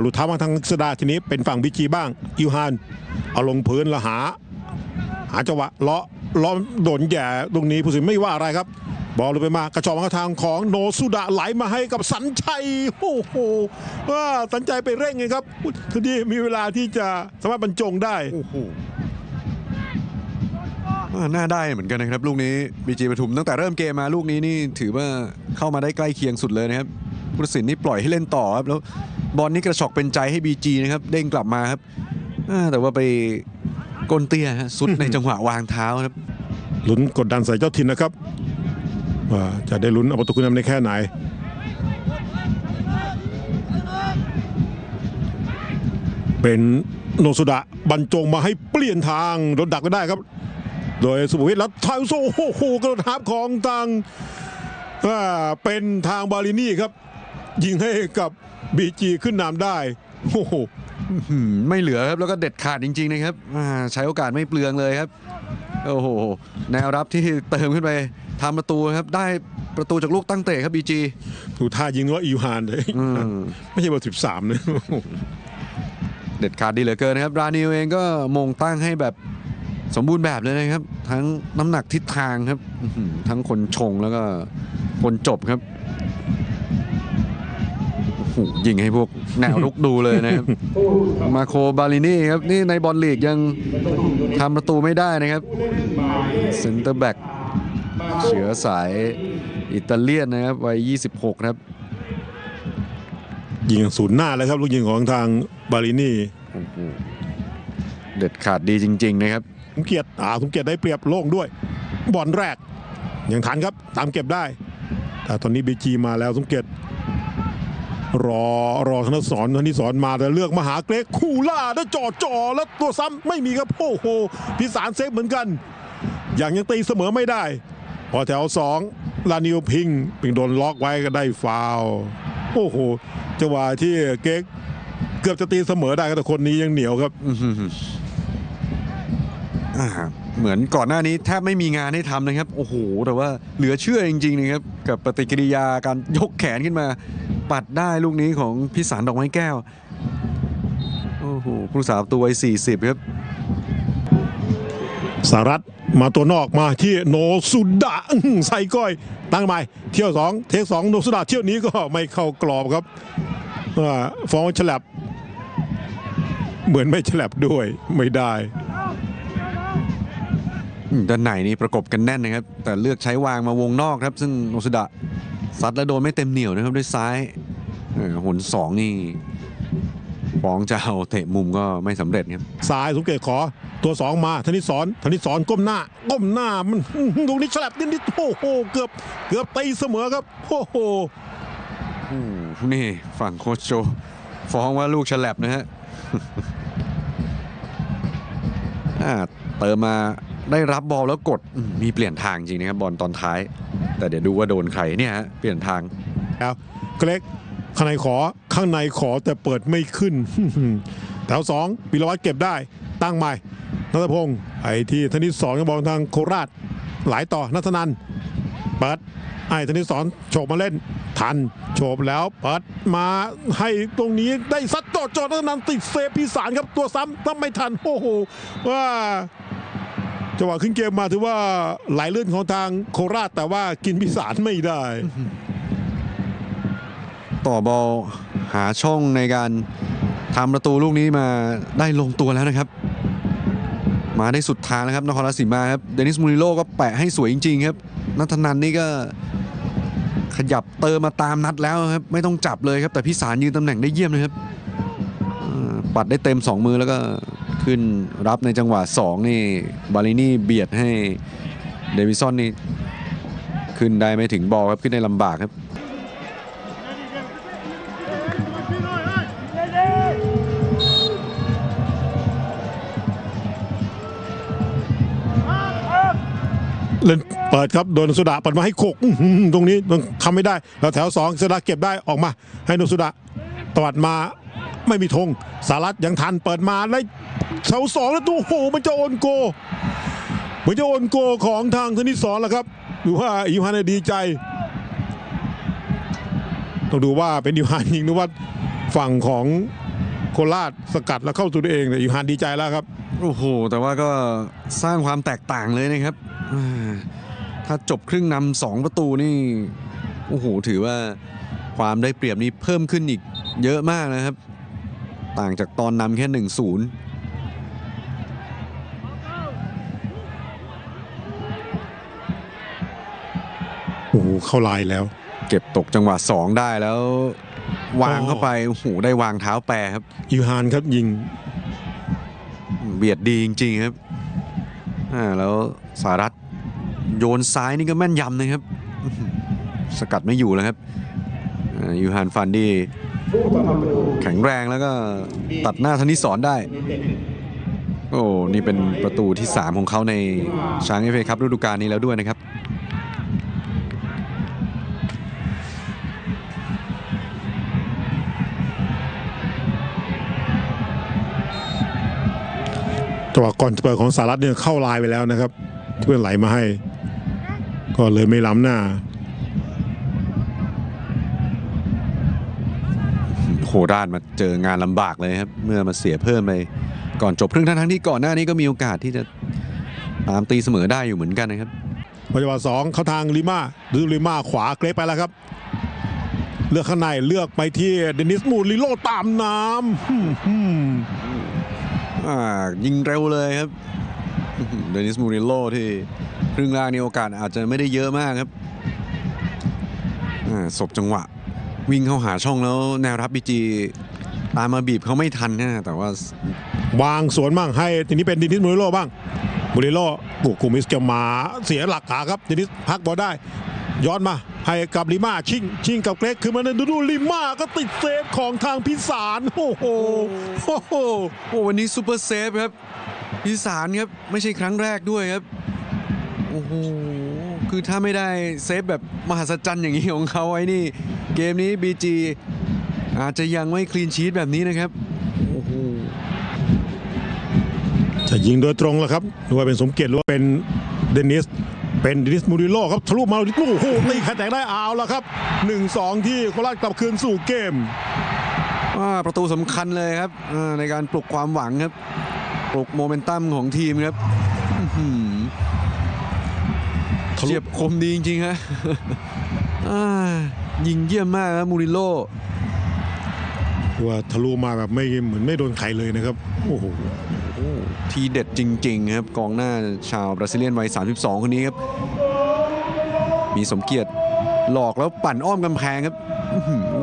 หลุดเท้ามาทางสดาทีนี้เป็นฝั่งบีจีบ้างอิวฮานเอาลงพื้นแล้วหา หาจังหวะเลาะเลาะโดนแย่ตรงนี้ผู้สินไม่ว่าอะไรครับ บอลเลยไปมากระชอกมาทางของโนสุดะไหลมาให้กับสัญชัยโอ้โหว่าสัญชัยไปเร่งไงครับทีนี้มีเวลาที่จะสามารถบรรจงได้โอ้โหน่าได้เหมือนกันนะครับ ลูกนี้บีจีปทุมตั้งแต่เริ่มเกมมาลูกนี้นี่ถือว่าเข้ามาได้ใกล้เคียงสุดเลยนะครับผู้สินนี่ปล่อยให้เล่นต่อครับแล้ว บอลนี่กระชอกเป็นใจให้บีจีนะครับเด้งกลับมาครับแต่ว่าไปก้นเตี้ยฮะสุดในจังหวะวางเท้าครับลุ้นกดดันใส่เจ้าถิ่นนะครับว่าจะได้ลุ้นเอาประตูขึ้นนำในแค่ไหนเป็นโนสุดะบรรจงมาให้เปลี่ยนทางโดนดักไว้ได้ครับ โดยสุภวิทย์แล้วทายโซโอ้โหกระโดดทับของทางอ่าเป็นทางบาลินี่ครับ ยิงให้กับ บีจีขึ้นนำได้โอ้โหอืมไม่เหลือครับแล้วก็เด็ดขาดจริง ๆ นะครับอ่าใช้โอกาสไม่เปลืองเลยครับโอ้โหแนวรับที่เติมขึ้นไปทำประตูครับ ได้ประตูจากลูกตั้งเตะครับบีจีดูท่ายิงว่าอิวฮานเลยอืมไม่ใช่เบอร์สิบสามนะเด็ดขาดดีเหลือเกินนะครับ รานิวเองก็มงตั้งให้แบบสมบูรณ์แบบเลยนะครับ ทั้งน้ำหนักทิศทางครับอื้อหือทั้งคนชงแล้วก็คนจบครับโอ้โห ยิงให้พวกแนวรุกดูเลยนะครับ มาโคบาลินี่ครับ นี่ในบอลลีกยังทำประตูไม่ได้นะครับเซนเตอร์แบ็กเชื้อสายอิตาเลียนนะครับวัย 26 ครับ ยิงศูนย์หน้าเลยครับ ลูกยิงของทางบาลินี่โอ้โหเด็ดขาดดีจริง ๆ นะครับสมเกียรติอ่าสมเกียรติได้เปรียบโล่งด้วย บอลแรก ยังทันครับ ตามเก็บได้ แต่ตอนนี้บีจีมาแล้วสมเกียรติ รอรอธนสอนธนิสอนมาแต่เลือกมหาเกรกคูล่าแล้วจ่อจ่อแล้วตัวซ้ำไม่มีครับโอ้โหพิสารเซฟเหมือนกัน อย่างยังตีเสมอไม่ได้ พอแถวสองลานิวพิงพิงโดนล็อกไว้ก็ได้ฟาวโอ้โหจังหวะที่เก๊กเกือบจะตีเสมอได้แต่คนนี้ยังเหนียวครับอ่า เหมือนก่อนหน้านี้แทบไม่มีงานให้ทำนะครับ โอ้โห แต่ว่าเหลือเชื่อจริงๆนะครับ กับปฏิกิริยาการยกแขนขึ้นมา ปัดได้ลูกนี้ของพิสารดอกไม้แก้ว โอ้โหผู้สาวตัววัย40 ครับสหรัฐมาตัวนอกมาที่โนสุดะใส่ก้อย ตั้งใหม่เที่ยวสองเทคสองโนสุดะเที่ยวนี้ก็ไม่เข้ากรอบครับฟองฉลับ เหมือนไม่ฉลับด้วยไม่ได้ ด้านในนี่ประกบกันแน่นนะครับ แต่เลือกใช้วางมาวงนอกครับ ซึ่งโนสุดะซัดแล้วโดนไม่เต็มเหนียวนะครับด้วยซ้ายเออหนสองนี่ฟ้องจะเอาเตะมุมก็ไม่สำเร็จครับซ้ายสมเกตขอตัวสองมาธนิสอนธนิสอนก้มหน้าก้มหน้ามันอื้อหือลูกนี้ฉลับนิดนิดๆโอ้โหเกือบเกือบตีเสมอครับโอ้โหโอ้โหนี่ฝั่งโคชโจฟ้องว่าลูกฉลับนะฮะอ่าเติมมา ได้รับบอลแล้วกดมีเปลี่ยนทางจริงนะครับบอลตอนท้าย แต่เดี๋ยวดูว่าโดนใครเนี่ยฮะเปลี่ยนทางแล้วเกรกข้างในขอข้างในขอแต่เปิดไม่ขึ้นแถวสองปิรวัตรเก็บได้ตั้งใหม่นัทพงศ์ไอ้ที่ธนิสอนก็บอลทางโคราชหลายต่อนัทนันเปิดไอ้ธนิสอนโฉบมาเล่นทันโฉบแล้วเปิดมาให้ตรงนี้ได้ซัดจอดจอดนัทนันติดเซฟพิสารครับตัวซ้ำถ้าไม่ทันโอ้โหว่า จังหวะขึ้นเกมมาถือว่าไหลเลื่อนของทางโคราชแต่ว่ากินพิสารไม่ได้ ต่อบอลหาช่องในการทำประตูลูกนี้มาได้ลงตัวแล้วนะครับ มาได้สุดทางแล้วครับนครราชสีมาครับเดนิสมูริโลก็แปะให้สวยจริง ๆ ครับนัทนันนี่ก็ขยับเติมมาตามนัดแล้วครับไม่ต้องจับเลยครับแต่พี่สารยืนตำแหน่งได้เยี่ยมเลยครับปัดได้เต็ม 2 มือแล้วก็ ขึ้นรับในจังหวะ 2 นี่บาลินี่เบียดให้เดวิสันนี่ขึ้นได้ไม่ถึงบอลครับขึ้นได้ลำบากครับเล่นเปิดครับโดนสุดาเปิดมาให้โขกตรงนี้ต้องทำไม่ได้ แล้วแถวสองสุดาเก็บได้ออกมา ให้นสุดาตวัดมาไม่มีธงสารัตยังทันเปิดมาแล้ เสาสองแล้วดูโหมันจะโอนโกมันจะโอนโกของทางธนิสอนแล้วครับดูว่าอิวฮานดีใจ ต้องดูว่าเป็นอิวฮานยิงหรือว่าฝั่งของโคราชสกัดแล้วเข้าสู่ตัวเองแต่อิวฮานดีใจแล้วครับโอ้โห แต่ว่าก็สร้างความแตกต่างเลยนะครับ ถ้าจบครึ่งนำสองประตูนี่ โอ้โห ถือว่าความได้เปรียบนี้เพิ่มขึ้นอีกเยอะมากนะครับ ต่างจากตอนนำแค่1-0 เข้าลายแล้ว เก็บตกจังหวะ2ได้แล้ว วางเข้าไปโอ้โหได้วางเท้าแปรครับยูฮานครับยิง เบียดดีจริง ๆครับอ่าแล้วสารัตโยนซ้ายนี่ก็แม่นยำนะครับอื้อหือสกัดไม่อยู่แล้วครับอ่ายูฮานฟันดีแข็งแรงแล้วก็ตัดหน้าธนิสอนได้ โอ้ นี่เป็นประตูที่ 3 ของเขาในช้างเอฟเอครับฤดูกาลนี้แล้วด้วยนะครับ จังหวะก่อนเปิดของสารัตเนี่ยเข้าลายไปแล้วนะครับเพื่อนไหลมาให้ ก็เลยไม่ล้ำหน้าโคราชมาเจองานลำบากเลยครับ เมื่อมาเสียเพิ่มไปก่อนจบครึ่งทั้งๆที่ก่อนหน้านี้ก็มีโอกาสที่จะตามตีเสมอได้อยู่เหมือนกันนะครับพอจังหวะสองเข้าทางลิมาดูลิมาขวาเกรกไปแล้วครับ เลือกข้างในเลือกไปที่เดนิสมูลิโลตามน้ำฮึ่มฮึ่มอ่า ยิงเร็วเลยครับเดนิสมูริโลที่ครึ่งแรกนี่โอกาสอาจจะไม่ได้เยอะมากครับอ่าศบจังหวะ วิ่งเข้าหาช่องแล้วแนวรับบีจีตามมาบีบเขาไม่ทันนะแต่ว่าวางสวนบ้างให้ทีนี้เป็นเดนิสมูลิโลบ้างมูลิโลบุกกูมิสจะมาเสียหลักขาครับเดนิสพักบอลได้ย้อนมา ให้กับลิมาชิงชิงกับเกรกคือมันดูดูลิมาก็ติดเซฟของทางพิสารโอ้โหโอ้โหโอ้วันนี้ซูเปอร์เซฟครับพิสารครับไม่ใช่ครั้งแรกด้วยครับโอ้โหคือถ้าไม่ได้เซฟแบบมหัศจรรย์อย่างนี้ของเขาไว้นี่ เกมนี้ BG อาจจะยังไม่คลีนชีตแบบนี้นะครับโอ้โหจะยิงโดยตรงแล้วครับหรือว่าเป็นสมเกียรติหรือว่าเป็นเดนิส เป็นเดนิสมูริโลครับทะลุมาโอ้โหตีขัดแตกได้เอาแล้วครับ 1-2 ที่โคราชกลับคืนสู่เกมอ่าประตูสำคัญเลยครับอ่าในการปลุกความหวังครับ ปลุกโมเมนตัมของทีมครับอื้อหือทะลุเฉียบคมดีจริงๆฮะอ่ายิงเยี่ยมมากครับมูริโลว่าทะลุมาแบบไม่เหมือนไม่โดนใครเลยนะครับ โอ้โห ทีเด็ดจริงๆครับกองหน้าชาวบราซิเลียนวัย 32 คนนี้ครับ มีสมเกียรติหลอกแล้วปั่นอ้อมกำแพงครับ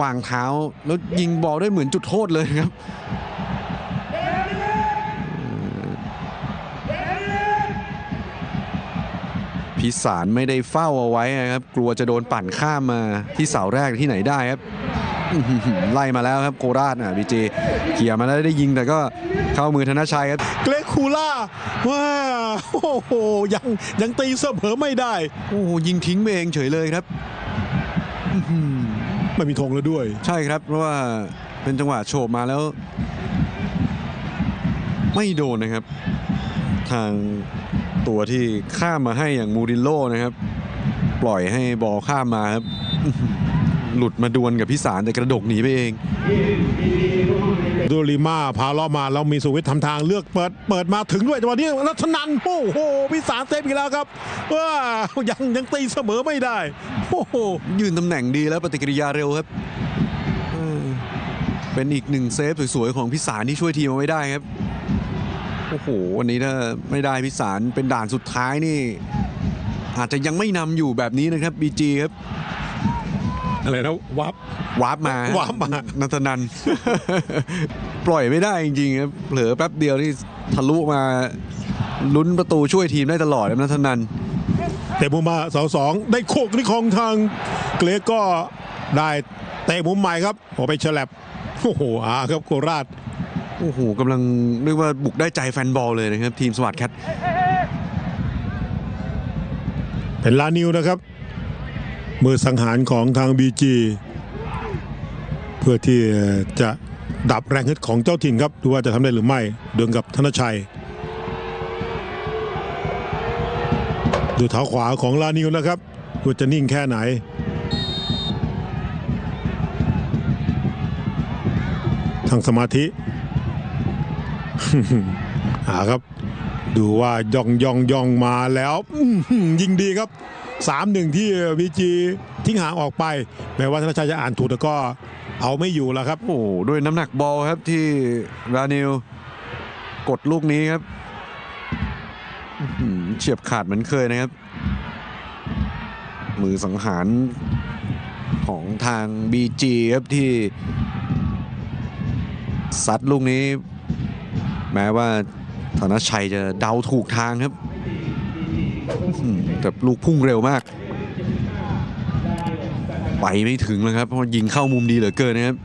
วางเท้าแล้วยิงบอลได้เหมือนจุดโทษเลยครับพิสารไม่ได้เฝ้าเอาไว้นะครับ กลัวจะโดนปั่นข้ามมาที่เสาแรกที่ไหนได้ครับ ไล่มาแล้วครับโคราชอะบีเจเขี่ยมาแล้วได้ยิงแต่ก็เข้ามือธนชัยครับเกรกคูล่าว้าโอ้โหยังยังตีเสมอไม่ได้ โอ้โหยิงทิ้งไปเองเฉยเลยครับอื้อหือไม่มีธงแล้วด้วย ใช่ครับ เพราะว่าเป็นจังหวะโฉบมาแล้ว ไม่โดนนะครับ ทางตัวที่ข้ามมาให้อย่างมูรินโญ่นะครับ ปล่อยให้บอลข้ามมาครับอื้อ หือหลุดมาดวลกับพิสารแต่กระดกหนีไปเองดูลิมาพาล้อมาแล้วมีสุวิทย์ทำทางเลือกเปิดเปิดมาถึงด้วยจังหวะนี้รัชนันโอ้โหพิสารเซฟอีกแล้วครับว้ายังยังตีเสมอไม่ได้โอ้โหยืนตำแหน่งดีแล้วปฏิกิริยาเร็วครับเออเป็นอีกหนึ่งเซฟสวยๆของพิสารที่ช่วยทีมเอาไว้ได้ครับโอ้โหวันนี้ถ้าไม่ได้พิสารเป็นด่านสุดท้ายนี่ อาจจะยังไม่นำอยู่แบบนี้นะครับบีจีครับ อะไรนะวับวาร์ปมาวาร์ปมา นันทนัน ปล่อยไม่ได้จริงๆครับเผลอแป๊บเดียวที่ทะลุมาลุ้นประตูช่วยทีมได้ตลอดครับนันทนัน เตะมุมมาเสาสองได้โคกนี่ของทางเกรกก็ได้เตะมุมใหม่ครับพอไปฉลับโอ้โหอาครับโคราชโอ้โหกำลังเรียกว่าบุกได้ใจแฟนบอลเลยนะครับ ทีมสวัสดแคทเป็นลานิวนะครับ มือสังหารของทางบีจีเพื่อที่จะดับแรงฮึดของเจ้าถิ่นครับดูว่าจะทำได้หรือไม่เดินกับธนชัย ดูเท้าขวาของลานิวนะครับว่าจะนิ่งแค่ไหนทั้งสมาธิหาครับ ดูว่าย่องย่องย่องมาแล้วยิงดีครับ 3-1 ที่วีจีทิ้งห่างออกไปแม้ว่าธนชัยจะอ่านถูกแต่ก็เอาไม่อยู่แล้วครับ โอ้ด้วยน้ำหนักบอลครับที่รานิลกดลูกนี้ครับเฉียบขาดเหมือนเคยนะครับ มือสังหารของทาง BG ครับที่ซัดลูกนี้ แม้ว่าธนชัยจะเดาถูกทางครับ แต่ลูกพุ่งเร็วมาก ไปไม่ถึงเลยครับเพราะยิงเข้ามุมดีเหลือเกินนะครับ